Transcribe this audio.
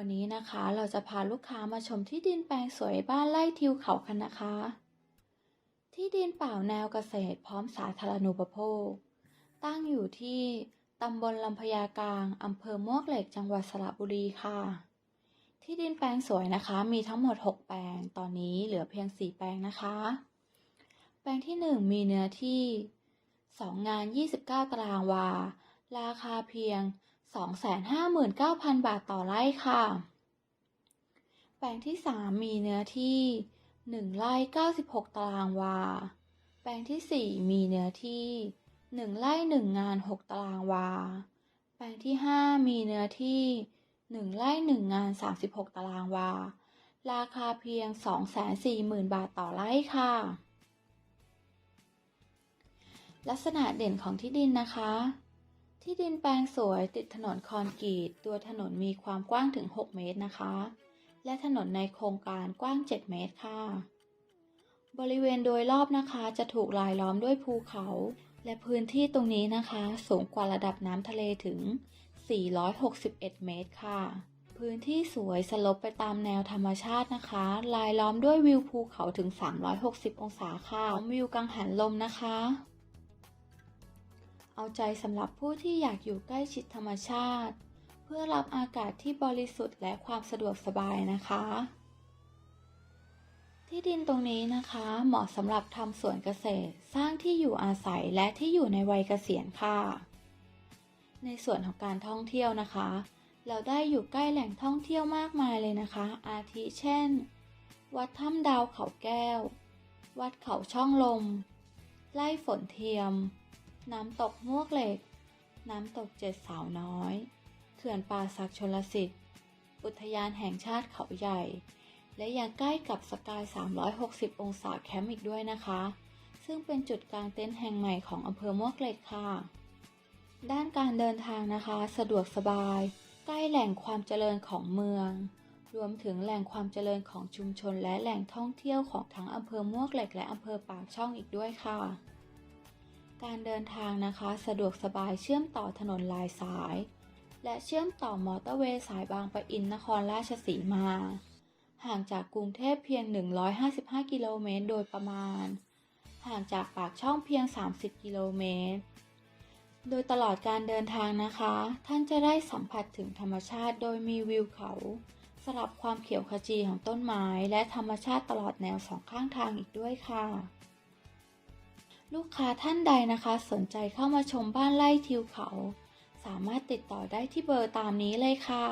วันนี้นะคะเราจะพาลูกค้ามาชมที่ดินแปลงสวยบ้านไร่ทิวเขากันนะคะ ที่ดินเปล่าแนวเกษตรพร้อมสาธารณูปโภค ตั้งอยู่ที่ตำบลลำพญากลางอำเภอมวกเหล็กจังหวัดสระบุรีค่ะ ที่ดินแปลงสวยนะคะ มีทั้งหมด 6 แปลง ตอนนี้เหลือเพียง 4 แปลงนะคะ แปลงที่ 1 มีเนื้อที่ 2 งาน 29 ตารางวา ราคาเพียง 259,000 บาทต่อไร่ค่ะ แปลงที่ 3 มีเนื้อที่ 1 ไร่96 ตารางวา แปลงที่ 4 มีเนื้อที่ 1 ไร่ 1 งาน 6 ตารางวา แปลงที่ 5 มีเนื้อที่ 1 ไร่ 1 งาน 36 ตารางวา ราคาเพียง 240,000 บาทต่อไร่ค่ะ ลักษณะเด่นของที่ดินนะคะ ที่ดินแปลงสวยติดถนนคอนกรีตตัวถนนมีความกว้างถึง 6 เมตรนะคะ และถนนในโครงการกว้าง 7 เมตรค่ะ บริเวณโดยรอบนะคะจะถูกรายล้อมด้วยภูเขา และพื้นที่ตรงนี้นะคะ สูงกว่าระดับน้ำทะเลถึง 461 เมตรค่ะ พื้นที่สวยสลบไปตามแนวธรรมชาตินะคะ รายล้อมด้วยวิวภูเขาถึง 360 องศาค่ะวิวกังหันลมนะคะ เอาใจสำหรับผู้ที่อยากอยู่ใกล้ชิดธรรมชาติ เพื่อรับอากาศที่บริสุทธิ์และความสะดวกสบายนะคะ ที่ดินตรงนี้นะคะ เหมาะสำหรับทำสวนเกษตร สร้างที่อยู่อาศัยและที่อยู่ในวัยเกษียณค่ะ ในส่วนของการท่องเที่ยวนะคะ เราได้อยู่ใกล้แหล่งท่องเที่ยวมากมายเลยนะคะ อาทิเช่น วัดถ้ำดาวเขาแก้ว วัดเขาช่องลมไร่ฝนเทียม น้ำตกมวกเหล็ก น้ำตกเจ็ดสาวน้อย เขื่อนป่าศักดิ์ชลสิทธิ์ อุทยานแห่งชาติเขาใหญ่ และยังใกล้กับสกาย 360 องศาแคมป์อีกด้วยนะคะ ซึ่งเป็นจุดกลางเต็นท์แห่งใหม่ของอำเภอมวกเหล็กค่ะ ด้านการเดินทางนะคะ สะดวกสบาย ใกล้แหล่งความเจริญของเมือง รวมถึงแหล่งความเจริญของชุมชนและแหล่งท่องเที่ยวของทั้งอำเภอมวกเหล็กและอำเภอปากช่องอีกด้วยค่ะ การเดินทางนะคะสะดวกสบายเชื่อมต่อถนนหลายสาย และเชื่อมต่อมอเตอร์เวย์สายบางปะอินนครราชสีมา ห่างจากกรุงเทพเพียง 155 กิโลเมตรโดยประมาณ ห่างจากปากช่องเพียง 30 กิโลเมตร โดยตลอดการเดินทางนะคะ ท่านจะได้สัมผัสถึงธรรมชาติโดยมีวิวเขาสลับความเขียวขจีของต้นไม้และธรรมชาติตลอดแนวสองข้างทางอีกด้วยค่ะ ลูกค้าท่านใดนะคะ สนใจเข้ามาชมบ้านไร่ทิวเขา สามารถติดต่อได้ที่เบอร์ตามนี้เลยค่ะ